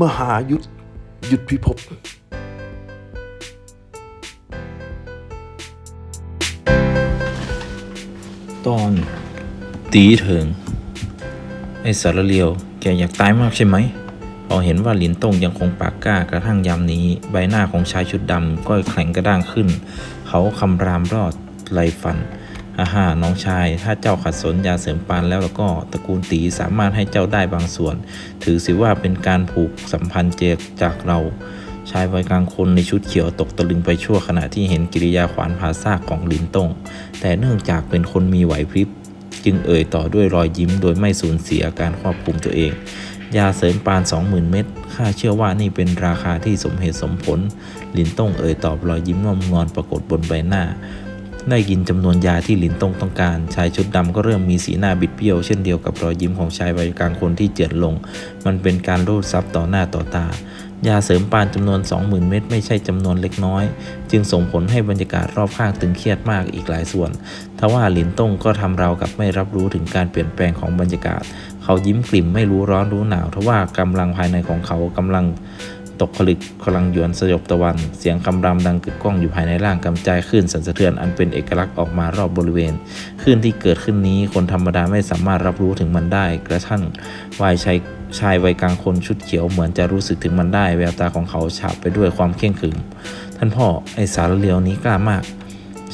มหายุทธยุทธพิภพตอน ตีเถิง ไอ้สารเลียว แกอยากตายมากใช่ไหมพอเห็นว่าหลินตงยังคงปากกล้ากระทั่งยามนี้ ใบหน้าของชายชุดดำก็แข็งกระด้างขึ้น เขาคำรามรอดไลฟัน ฮ่าฮ่าน้องชาย ถ้าเจ้าขัดสนยาเสริมปานแล้วแล้วก็ตระกูลตีสามารถให้เจ้าได้บางส่วน ถือสิว่าเป็นการผูกสัมพันธ์เจกจากเราชายวัยกลางคนในชุดเขียวตกตะลึงไปชั่วขณะที่เห็นกิริยาขวานผ่าซากของลินตงแต่เนื่องจากเป็นคนมีไหวพริบ จึงเอ่ยต่อด้วยรอยยิ้มโดยไม่สูญเสียการควบคุมตัวเอง ยาเสริมปาน 20,000 เม็ดข้าเชื่อว่านี่เป็นราคาที่สมเหตุสมผล ลินต้งเอ่ยตอบรอยยิ้มงอมงอนปรากฏบนใบหน้า ได้ยินจำนวนยาที่หลินตงต้องการ ชายชุดดำก็เริ่มมีสีหน้าบิดเบี้ยว เช่นเดียวกับรอยยิ้มของชายวัยกลางคนที่เจือนลง มันเป็นการรูดซับต่อหน้าต่อตา ยาเสริมปานจำนวน 20,000 เม็ดไม่ใช่จำนวนเล็กน้อย จึงส่งผลให้บรรยากาศรอบข้างตึงเครียดมากอีกหลายส่วน ทว่าหลินตงก็ทำเราวกับไม่รับรู้ถึงการเปลี่ยนแปลงของบรรยากาศ เขายิ้มกลิ่มไม่รู้ร้อนรู้หนาวทว่ากำลังภายในของเขากำลัง ตกผลึกพลังหยวนสยบตะวัน เสียงคำรามดังกึกก้องอยู่ภายในร่างกำจายขึ้นสั่นสะเทือนอันเป็นเอกลักษณ์ออกมารอบบริเวณคลื่นที่เกิดขึ้นนี้คนธรรมดาไม่สามารถรับรู้ถึงมันได้ กระทั่งวายชายชายวัยกลางคนชุดเขียวเหมือนจะรู้สึกถึงมันได้ แววตาของเขาฉาบไปด้วยความเข่งขึมท่านพ่อไอสารเลียวนี้กล้ามาก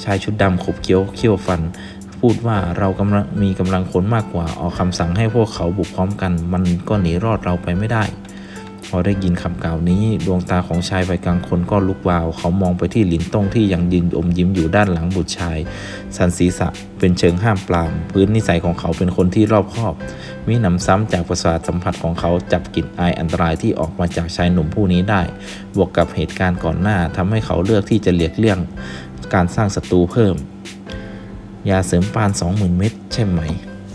ชายชุดดำขบเคี้ยวเคี้ยวฟันพูดว่าเรากำลังมีกำลังคนมากกว่าออกคำสั่งให้พวกเขาบุกพร้อมกัน มันก็หนีรอดเราไปไม่ได้ พอได้ยินคำกล่าวนี้ ดวงตาของชายวัยกลางคนก็ลุกวาว เขามองไปที่หลินต้งที่ยังยืนอมยิ้มอยู่ด้านหลังบุตรชาย สันศีษะเป็นเชิงห้ามปราม พื้นนิสัยของเขาเป็นคนที่รอบคอบ มีหนำซ้ำจากประสาทสัมผัสของเขาจับกลิ่นอายอันตรายที่ออกมาจากชายหนุ่มผู้นี้ได้ บวกกับเหตุการณ์ก่อนหน้าทำให้เขาเลือกที่จะเลียกเลี่ยง การสร้างศัตรูเพิ่ม ยาเสริมปาน20,000 เม็ดใช่ไหม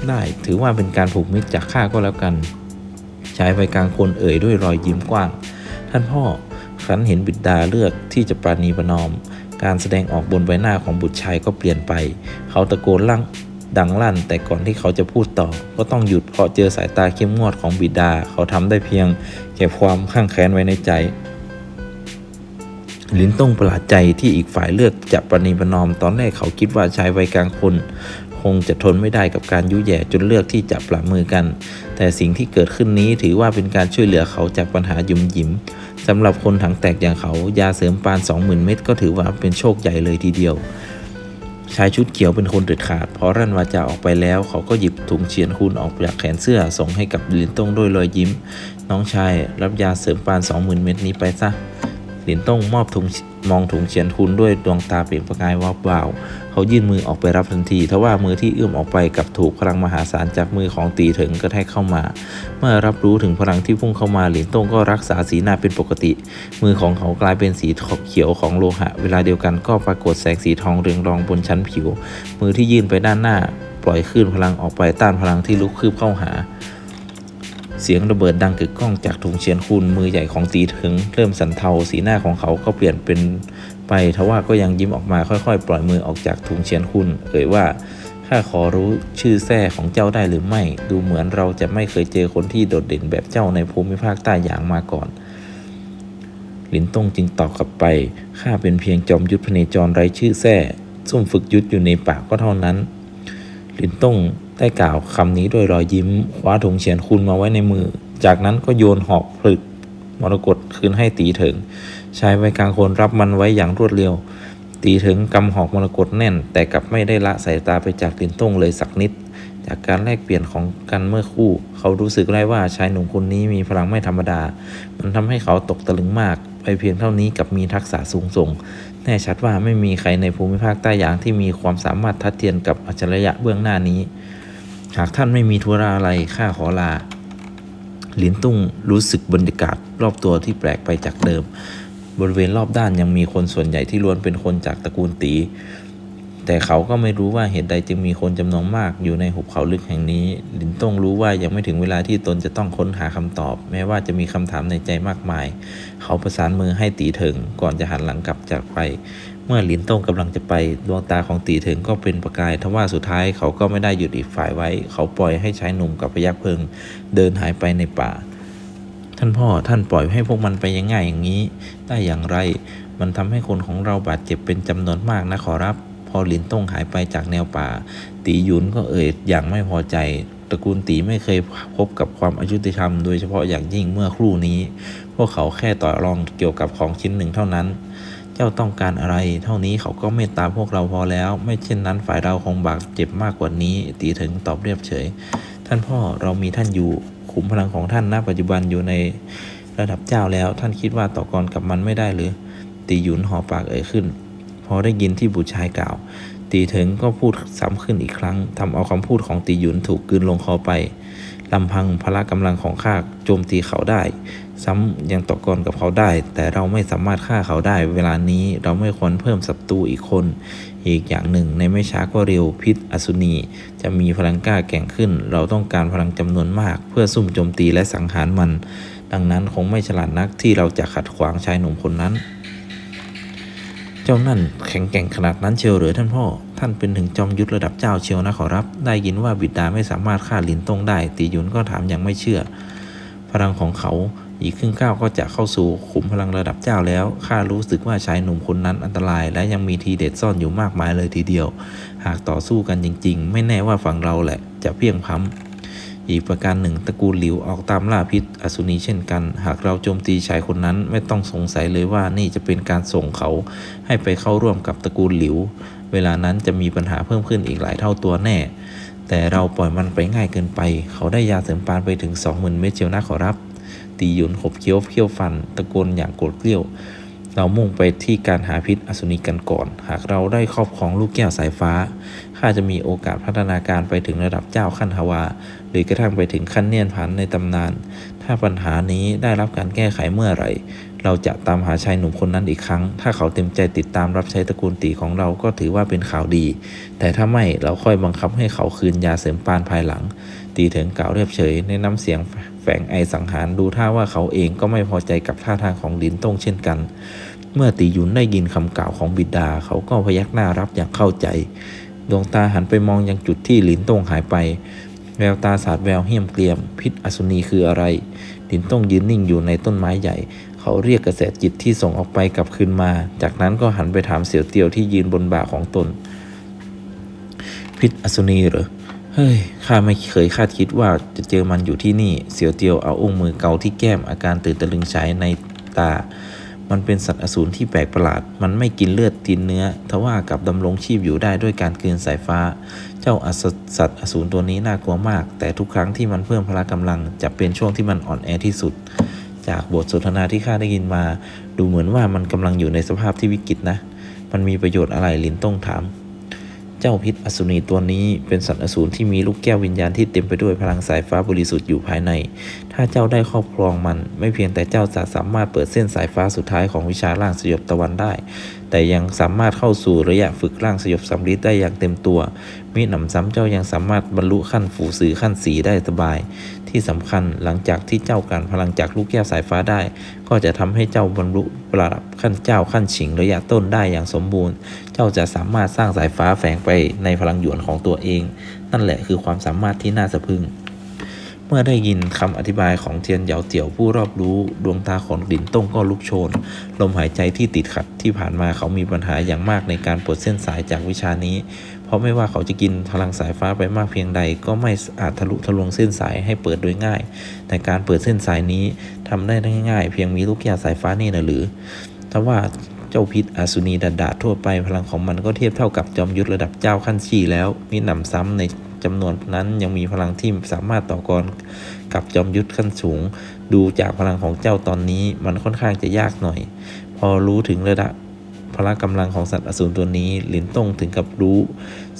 ได้ถือว่าเป็นการผูกมิตรจากข้าก็แล้วกัน ชายวัยกลางคนเอ่ยด้วยรอยยิ้มกว้าง ท่านพ่อครั้นเห็นบิดาเลือกที่จะปราณีประนอม การแสดงออกบนใบหน้าของบุตรชายก็เปลี่ยนไป เขาตะโกนลั่งดังลั่น แต่ก่อนที่เขาจะพูดต่อ ก็ต้องหยุดเพราะเจอสายตาเข้มงวดของบิดา เขาทำได้เพียงเก็บความข้างแค้นไว้ในใจลินต้องประหลาดใจที่อีกฝ่ายเลือกจะประนีประนอม ตอนแรกเขาคิดว่าชายวัยกลางคน คงจะทนไม่ได้กับการยุแย่จนเลือกที่จะปรับมือกัน แต่สิ่งที่เกิดขึ้นนี้ถือว่าเป็นการช่วยเหลือเขาจากปัญหายุ่มหยิมสำหรับคนถังแตกอย่างเขา ยาเสริมปาน 20,000 เม็ดก็ถือว่าเป็นโชคใหญ่เลยทีเดียวชายชุดเขียวเป็นคนเด็ดขาดพอรั่นวาจาออกไปแล้ว เขาก็หยิบถุงเฉียนคูนออกจากแขนเสื้อส่งให้กับลินตงด้วยรอยยิ้ม น้องชายรับยาเสริมปาน 20,000 เม็ดนี้ไปซะ หลินต้งมอบถุงมองถุงเฉียนคุณด้วยดวงตาเปล่งประกายวับวาว เขายื่นมือออกไปรับทันทีทว่ามือที่เอื้อมออกไปกับถูกพลังมหาศาลจากมือของตีถึงกระแทกเข้ามา เมื่อรับรู้ถึงพลังที่พุ่งเข้ามาหลินต้งก็รักษาสีหน้าเป็นปกติ มือของเขากลายเป็นสีเขียวของโลหะ เวลาเดียวกันก็ปรากฏแสงสีทองเรืองรองบนชั้นผิว มือที่ยื่นไปด้านหน้า ปล่อยคลื่นพลังออกไปต้านพลังที่ลุกคืบเข้าหา เสียงระเบิดดังกึกก้องจากถุงเชียนคุณมือใหญ่ของตีถึง เริ่มสันเทาสีหน้าของเขาก็เปลี่ยนเป็นไปทว่าก็ยังยิ้มออกมาค่อยๆ ปล่อยมือออกจากถุงเชียนคุณเอ่ยว่าข้าขอรู้ชื่อแท้ของเจ้าได้หรือไม่ ดูเหมือนเราจะไม่เคยเจอคนที่โดดเด่นแบบเจ้าในภูมิภาคใต้อย่างมาก่อนหลินต้งจึงตอบกลับไป ข้าเป็นเพียงจอมยุทธพเนจรไร้ชื่อแท้ซุ่มฝึกยุทธอยู่ในป่าก็เท่านั้น หลินต้ง ได้กล่าวคำนี้ด้วยรอยยิ้มคว้าถุงเฉียนคุณมาไว้ในมือ จากนั้นก็โยนหอกผลึกมรกตคืนให้ตีเถิงชายวัยกลางคนรับมันไว้อย่างรวดเร็ว ตีเถิงกำหอกมรกตแน่น แต่กลับไม่ได้ละสายตาไปจากลินต้งเลยสักนิด จากการแลกเปลี่ยนของกันเมื่อคู่ เขารู้สึกได้ว่าชายหนุ่มคนนี้มีพลังไม่ธรรมดา มันทำให้เขาตกตะลึงมาก ไปเพียงเท่านี้กับมีทักษะสูงส่ง แน่ชัดว่าไม่มีใครในภูมิภาคใต้หยางที่มีความสามารถทัดเทียมกับอัจฉริยะเบื้องหน้านี้ หากท่านไม่มีธุระอะไรข้าขอลาหลินตุ้งรู้สึกบรรยากาศรอบตัวที่แปลกไปจากเดิม บริเวณรอบด้านยังมีคนส่วนใหญ่ที่ล้วนเป็นคนจากตระกูลตี แต่เขาก็ไม่รู้ว่าเหตุใดจึงมีคนจำนวนมากอยู่ในหุบเขาลึกแห่งนี้ หลินต้งรู้ว่ายังไม่ถึงเวลาที่ตนจะต้องค้นหาคำตอบ แม้ว่าจะมีคำถามในใจมากมาย เขาประสานมือให้ตีเถิงก่อนจะหันหลังกลับจากไป เมื่อหลินต้งกำลังจะไปดวงตาของตีเถิงก็เป็นประกายทว่าสุดท้ายเขาก็ไม่ได้หยุดอีกฝ่ายไว้ เขาปล่อยให้ชายหนุ่มกับพยักเพิง เดินหายไปในป่า ท่านพ่อท่านปล่อยให้พวกมันไปยังง่ายอย่างนี้ ได้อย่างไร มันทำให้คนของเราบาดเจ็บเป็นจำนวนมากนะขอรับ พอหลินต้งหายไปจากแนวป่า ตีหยุนก็เอ่ยอย่างไม่พอใจตระกูลตีไม่เคยพบกับความอายุติธรรมโดยเฉพาะอย่างยิ่งเมื่อครู่นี้ พวกเขาแค่ต่อรองเกี่ยวกับของชิ้นหนึ่งเท่านั้น จ้าต้องการอะไร เท่านี้เขาก็เมตตาพวกเราพอแล้ว ไม่เช่นนั้นฝ่ายเราคงบาดเจ็บมากกว่านี้ ตีถึงตอบเรียบเฉย ท่านพ่อเรามีท่านอยู่ขุมพลังของท่านณปัจจุบันอยู่ในระดับเจ้าแล้ว ท่านคิดว่าต่อกรกับมันไม่ได้หรือ ตีหยุนหอปากเอ่ยขึ้น พอได้ยินที่บุตรชายกล่าว ตีถิงก็พูดซ้ำขึ้นอีกครั้งทำเอาคำพูดของตีหยุนถูกกลืนลงคอไปลำพังพละกำลังของข้าโจมตีเขาได้ ซ้ำยังต่อกรกับเขาได้ แต่เราไม่สามารถฆ่าเขาได้ เวลานี้เราไม่ควรเพิ่มศัตรูอีกคน อีกอย่างหนึ่งในไม่ช้าก็เร็วพิษอสุนี จะมีพลังกล้าแก่งขึ้น เราต้องการพลังจำนวนมาก เพื่อซุ่มโจมตีและสังหารมัน ดังนั้นคงไม่ฉลาดนักที่เราจะขัดขวางชายหนุ่มคนนั้น เจ้านั่นแข็งแกร่งขนาดนั้นเชียวหรือท่านพ่อ ท่านเป็นถึงจอมยุทธระดับเจ้าเชียวนะขอรับ ได้ยินว่าบิดาไม่สามารถฆ่าลินตงได้ ตีหยุนก็ถามอย่างไม่เชื่อ พลังของเขา อีกครึ่งก้าวก็จะเข้าสู่ขุมพลังระดับเจ้าแล้ว ข้ารู้สึกว่าชายหนุ่มคนนั้นอันตราย และยังมีทีเด็ดซ่อนอยู่มากมายเลยทีเดียว หากต่อสู้กันจริง ๆ ไม่แน่ว่าฝั่งเราแหละจะเพียงพ้ำอีกประการหนึ่งตระกูลหลิวออกตามล่าพิษอสุนีเช่นกัน หากเราโจมตีชายคนนั้นไม่ต้องสงสัยเลยว่านี่จะเป็นการส่งเขา ให้ไปเข้าร่วมกับตระกูลหลิว เวลานั้นจะมีปัญหาเพิ่มขึ้นอีกหลายเท่าตัวแน่แต่เราปล่อยมันไปง่ายเกินไป เขาได้ยาเสริมปานไปถึง 20,000 เม็ดเจียวนะขอรับ ตีหยุนขบเคี้ยวเคี้ยวฟัน ตะโกนอย่างโกรธเกรี้ยว เรามุ่งไปที่การหาพิษอสุนีกันก่อน หากเราได้ครอบครองลูกแก้วสายฟ้าข้าจะมีโอกาสพัฒนาการไปถึงระดับเจ้าขั้นฮาวา หรือกระทั่งไปถึงขั้นเนียนพันในตำนาน ถ้าปัญหานี้ได้รับการแก้ไขเมื่อไหร่ เราจะตามหาชายหนุ่มคนนั้นอีกครั้ง ถ้าเขาเต็มใจติดตามรับใช้ตระกูลตีของเราก็ถือว่าเป็นข่าวดี แต่ถ้าไม่เราค่อยบังคับให้เขาคืนยาเสริมปานภายหลัง ตีถึงกล่าวเรียบเฉยในน้ำเสียง แฝงไอสังหารดูท่าว่าเขาเองก็ไม่พอใจกับท่าทางของลินต้งเช่นกัน เมื่อตีหยุนได้ยินคำกล่าวของบิดา เขาก็พยักหน้ารับอย่างเข้าใจ ดวงตาหันไปมองยังจุดที่ลินต้งหายไป แววตาสาดแววเหี้ยมเกรียม พิษอสุนีคืออะไร ลินต้งยืนนิ่งอยู่ในต้นไม้ใหญ่ เขาเรียกกระแสจิตที่ส่งออกไปกลับคืนมา จากนั้นก็หันไปถามเสี่ยวเตียวที่ยืนบนบ่าของตน พิษอสุนีเหรอ เฮ้ย ข้าไม่เคยคาดคิดว่าจะเจอมันอยู่ที่นี่ เสียวเตียวเอาอุ้งมือเกาที่แก้มอาการตื่นตะลึงฉายในตา มันเป็นสัตว์อสูรที่แปลกประหลาด มันไม่กินเลือดกินเนื้อ ทว่ากับดำรงชีพอยู่ได้ด้วยการกลืนสายฟ้า เจ้าอสสัตว์อสูรตัวนี้น่ากลัวมาก แต่ทุกครั้งที่มันเพิ่มพละกำลัง จะเป็นช่วงที่มันอ่อนแอที่สุด จากบทสนทนาที่ข้าได้ยินมา ดูเหมือนว่ามันกำลังอยู่ในสภาพที่วิกฤตนะ มันมีประโยชน์อะไรลินต้องถาม เจ้าพิษอสูรีตัวนี้เป็นสัตว์อสูรที่มีลูกแก้ววิญญาณที่เต็มไปด้วยพลังสายฟ้าบริสุทธิ์อยู่ภายใน ถ้าเจ้าได้ครอบครองมัน ไม่เพียงแต่เจ้าจะสามารถเปิดเส้นสายฟ้าสุดท้ายของวิชาร่างสยบตะวันได้ แต่ยังสามารถเข้าสู่ระยะฝึกร่างสยบสำลิได้อย่างเต็มตัว มิหนำซ้ำเจ้ายังสามารถบรรลุขั้นฝูสือขั้นสีได้สบาย ที่สำคัญหลังจากที่เจ้าการพลังจากลูกแก้วสายฟ้าได้ ก็จะทำให้เจ้าบรรลุระดับขั้นเจ้าขั้นฉิงระยะต้นได้อย่างสมบูรณ์ เจ้าจะสามารถสร้างสายฟ้าแฝงไปในพลังหยวนของตัวเอง นั่นแหละคือความสามารถที่น่าสะพึง เมื่อได้ยินคำอธิบายของเทียนเหยาเจียวผู้รอบรู้ ดวงตาของหลินต้งก็ลุกโชน ลมหายใจที่ติดขัดที่ผ่านมาเขามีปัญหาอย่างมากในการปลดเส้นสายจากวิชานี้ เพราะไม่ว่าเขาจะกินพลังสายฟ้าไปมากเพียงใด ก็ไม่อาจทะลุทะลวงเส้นสายให้เปิดโดยง่าย แต่การเปิดเส้นสายนี้ทำได้ง่าย เพียงมีลูกแก้วสายฟ้านี่นะหรือแต่ว่าเจ้าพิษอสุนีดาดาทั่วไปพลังของมันก็เทียบเท่ากับจอมยุทธระดับเจ้าขั้นชี่แล้วมีหนำซ้ำใน จำนวนนั้นยังมีพลังที่สามารถต่อกรกับจอมยุทธขั้นสูง ดูจากพลังของเจ้าตอนนี้มันค่อนข้างจะยากหน่อย พอรู้ถึงระดับพละกำลังของสัตว์อสูรตัวนี้ หลินต้งถึงกับรู้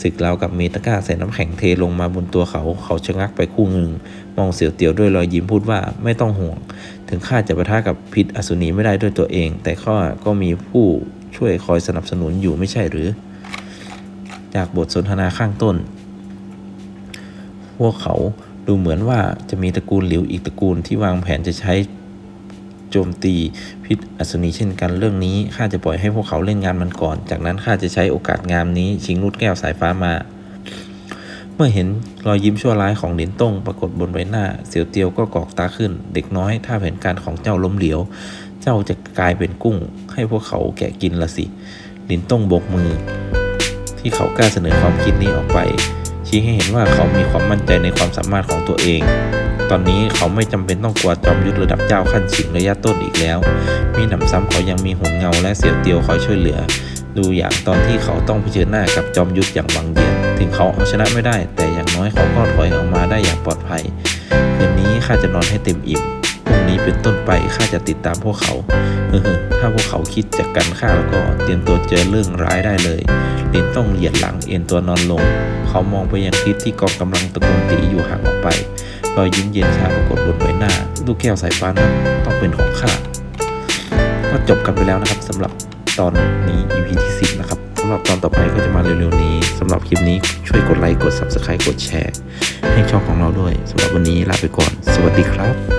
สึกราวกับเมตะก้าใส่น้ำแข็งเทลงมาบนตัวเขา เขาชะงักไปคู่หนึ่ง มองเสียวเตียวด้วยรอยยิ้มพูดว่าไม่ต้องห่วง ถึงข้าจะประทะกับพิษอสูรนี้ไม่ได้ด้วยตัวเอง แต่ข้าก็มีผู้ช่วยคอยสนับสนุนอยู่ไม่ใช่หรือ จากบทสนทนาข้างต้น พวกเขาดูเหมือนว่าจะมีตระกูลหลิวอีกตระกูลที่วางแผนจะใช้โจมตีพิษอัศนีเช่นกันเรื่องนี้ข้าจะปล่อยให้พวกเขาเล่นงานมันก่อน จากนั้นข้าจะใช้โอกาสงามนี้ชิงลูดแก้วสายฟ้ามา เมื่อเห็นรอยยิ้มชั่วร้ายของหลินต้งปรากฏบนใบหน้า เสียวเตียวก็กอกตาขึ้น เด็กน้อย ถ้าแผนการของเจ้าล้มเหลวเจ้าจะกลายเป็นกุ้ง ให้พวกเขาแกะกินละสิหลินต้งบกมือ ที่เขากล้าเสนอความคิดนี้ออกไป ชี้ให้เห็นว่าเขามีความมั่นใจในความสามารถของตัวเอง ตอนนี้เขาไม่จำเป็นต้องกลัวจอมยุทธระดับเจ้าขั้นฉิงระยะต้นอีกแล้ว มีหนำซ้ำเขายังมีหงเงาและเสี่ยวเตียวคอยช่วยเหลือ ดูอย่างตอนที่เขาต้องเผชิญหน้ากับจอมยุทธอย่างบังเยียนถึงเขาเอาชนะไม่ได้ แต่อย่างน้อยเขาก็ถอยออกมาได้อย่างปลอดภัยคืนนี้ข้าจะนอนให้เต็มอิ่มพรุ่งนี้เป็นต้นไปข้าจะติดตามพวกเขาเฮ้อถ้าพวกเขาคิดจะกันข้าแล้วก็เตรียมตัวเจอเรื่องร้ายได้เลยลินต้องเหยียดหลังเอ็นตัวนอนลง เขามองไปยังทิศที่กองกำลังตะโกนตีอยู่ห่างออกไปรอยยิ้มเย็นชาปรากฏบนใบหน้า ลูกแก้วสายฟ้านั้นต้องเป็นของข้าก็จบกันไปแล้วนะครับสำหรับตอนนี้ EP ที่ 10 นะครับสำหรับตอนต่อไปก็จะมาเร็วๆนี้สำหรับคลิปนี้ช่วยกดไลค์กด Subscribe กดแชร์ ให้ช่องของเราด้วยสำหรับวันนี้ลาไปก่อน สวัสดีครับ